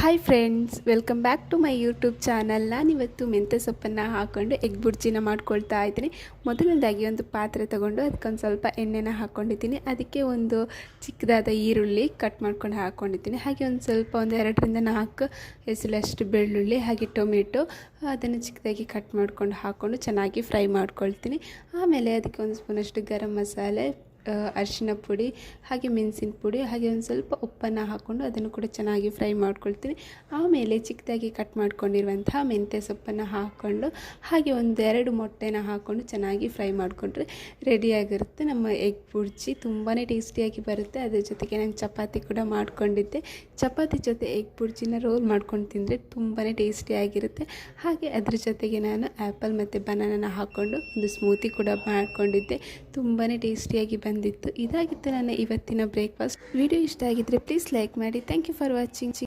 Hi friends welcome back to my YouTube channel ನಾನಿವತ್ತು ಮೆಂತ್ಯ ಸೊಪ್ಪನ್ನು ಹಾಕ್ಕೊಂಡು ಎಗ್ ಬುರ್ಜಿನ ಮಾಡ್ಕೊಳ್ತಾ ಇದ್ದೀನಿ. ಮೊದಲನೇದಾಗಿ ಒಂದು ಪಾತ್ರೆ ತೊಗೊಂಡು ಅದಕ್ಕೊಂದು ಸ್ವಲ್ಪ ಎಣ್ಣೆನ ಹಾಕ್ಕೊಂಡಿದ್ದೀನಿ ಅದಕ್ಕೆ ಒಂದು ಚಿಕ್ಕದಾದ ಈರುಳ್ಳಿ ಕಟ್ ಮಾಡ್ಕೊಂಡು ಹಾಕ್ಕೊಂಡಿದ್ದೀನಿ ಹಾಗೆ ಒಂದು ಸ್ವಲ್ಪ ಒಂದು ಎರಡರಿಂದ ನಾಲ್ಕು ಹೆಸರಷ್ಟು ಬೆಳ್ಳುಳ್ಳಿ, ಹಾಗೆ ಟೊಮೆಟೊ, ಅದನ್ನು ಚಿಕ್ಕದಾಗಿ ಕಟ್ ಮಾಡ್ಕೊಂಡು ಹಾಕ್ಕೊಂಡು ಚೆನ್ನಾಗಿ ಫ್ರೈ ಮಾಡ್ಕೊಳ್ತೀನಿ. ಆಮೇಲೆ ಅದಕ್ಕೆ ಒಂದು ಸ್ಪೂನಷ್ಟು ಗರಂ ಮಸಾಲೆ ಅರಿಶಿನ ಪುಡಿ, ಹಾಗೆ ಮೆಣಸಿನ ಪುಡಿ, ಹಾಗೆ ಒಂದು ಸ್ವಲ್ಪ ಉಪ್ಪನ್ನು ಹಾಕ್ಕೊಂಡು ಅದನ್ನು ಕೂಡ ಚೆನ್ನಾಗಿ ಫ್ರೈ ಮಾಡ್ಕೊಳ್ತೀನಿ. ಆಮೇಲೆ ಚಿಕ್ಕದಾಗಿ ಕಟ್ ಮಾಡ್ಕೊಂಡಿರುವಂತಹ ಮೆಂತ್ಯ ಸೊಪ್ಪನ್ನು ಹಾಕ್ಕೊಂಡು, ಹಾಗೆ ಒಂದೆರಡು ಮೊಟ್ಟೆನ ಹಾಕ್ಕೊಂಡು ಚೆನ್ನಾಗಿ ಫ್ರೈ ಮಾಡಿಕೊಂಡ್ರೆ ರೆಡಿಯಾಗಿರುತ್ತೆ ನಮ್ಮ ಎಗ್ ಬುರ್ಜಿ ತುಂಬಾ ಟೇಸ್ಟಿಯಾಗಿ ಬರುತ್ತೆ. ಅದ್ರ ಜೊತೆಗೆ ನಾನು ಚಪಾತಿ ಕೂಡ ಮಾಡ್ಕೊಂಡಿದ್ದೆ. ಚಪಾತಿ ಜೊತೆ ಎಗ್ ಬುರ್ಜಿನ ರೋಲ್ ಮಾಡ್ಕೊಂಡು ತಿಂದರೆ ತುಂಬಾ ಟೇಸ್ಟಿಯಾಗಿರುತ್ತೆ ಹಾಗೆ ಅದ್ರ ಜೊತೆಗೆ ನಾನು ಆ್ಯಪಲ್ ಮತ್ತು ಬನಾನನ ಹಾಕ್ಕೊಂಡು ಒಂದು ಸ್ಮೂತಿ ಕೂಡ ಮಾಡ್ಕೊಂಡಿದ್ದೆ. ತುಂಬಾ ಟೇಸ್ಟಿಯಾಗಿ ಬಂದಿತ್ತು. ಇದಾಗಿತ್ತು ನನ್ನ ಇವತ್ತಿನ ಬ್ರೇಕ್ಫಾಸ್ಟ್ ವಿಡಿಯೋ ಇಷ್ಟ ಆಗಿದ್ದರೆ ಪ್ಲೀಸ್ ಲೈಕ್ ಮಾಡಿ. Thank you for watching